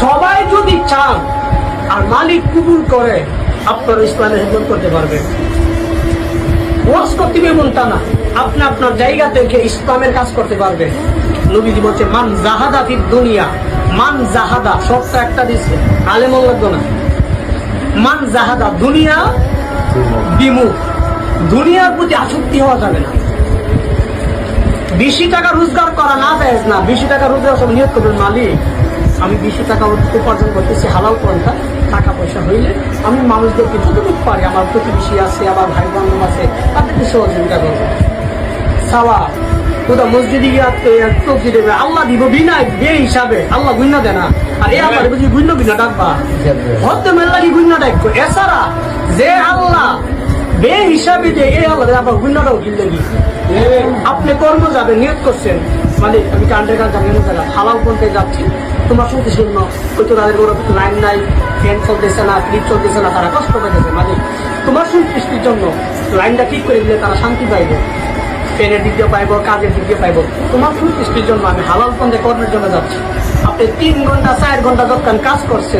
সবাই যদি চান, আর মালিক কবুল করে, আপনার ইসলামের হেদমত করতে পারবেন। ওয়াজ করতে এমনটা না। আপনি আপনার জায়গা থেকে ইসলামের কাজ করতে পারবেন। নবীজি বলছে, মান জাহাদা ফির দুনিয়া। মান জাহাদা সবটা একটা দিচ্ছে আলেমন লাগতো না মান জাহাদা, দুনিয়া বিমুখ। দুনিয়ার প্রতি আসক্তি হওয়া যাবে না। বেশি টাকা রোজগার করা না যায় না। বেশি টাকা রোজগার সব নিয়োগ করবেন মালিক। আমি বেশি টাকা উপার্জন করতেছি হালাল পন্থা টাকা পয়সা হইলে আমি মানুষদেরকে যতটুকু পারি আমার প্রতিবেশী আছে আমার ভাই বান্ধব আছে তাদেরকে সহযোগিতা করব। সাওয়া কোথাও মসজিদে গিয়ে টপি দেবে। আল্লাহ দিব বিনা বে হিসাবে। আল্লাহ গুন্না দেয় না। আর এ আমার বুঝি গুণ্য বিনা ডাকবা। হতে মেল্লারি গুণ্য ডাকবো এছাড়া যে আল্লাহ বে হিসাবে যে এ আল্লাহ আবার গুণ্যটাও কিনতে গিয়ে। আপনি কর্ম যাবে নিয়োগ করছেন। মানে আমি কান্ডে কাজ না জায়গা হালাল বলতে যাচ্ছি। তোমার সঙ্গে শুনল ওই হয়তো তাদের কোনো লাইন নাই ফ্যান চলতেছে না ফ্লিপ চলতেছে না, তারা কষ্ট পেতেছে মানে তোমার সন্তুষ্টির জন্য লাইনটা ঠিক করে দিলে তারা শান্তি পাইবে। ফ্যানের দিক দিয়ে পাইব, কাজের দিক দিয়ে পাইব। তোমার সন্তুষ্টির জন্য আমি হালাল পন্থে কর্মের জন্য যাচ্ছি। আপনি তিন ঘণ্টা, চার ঘণ্টা যখন কাজ করছেন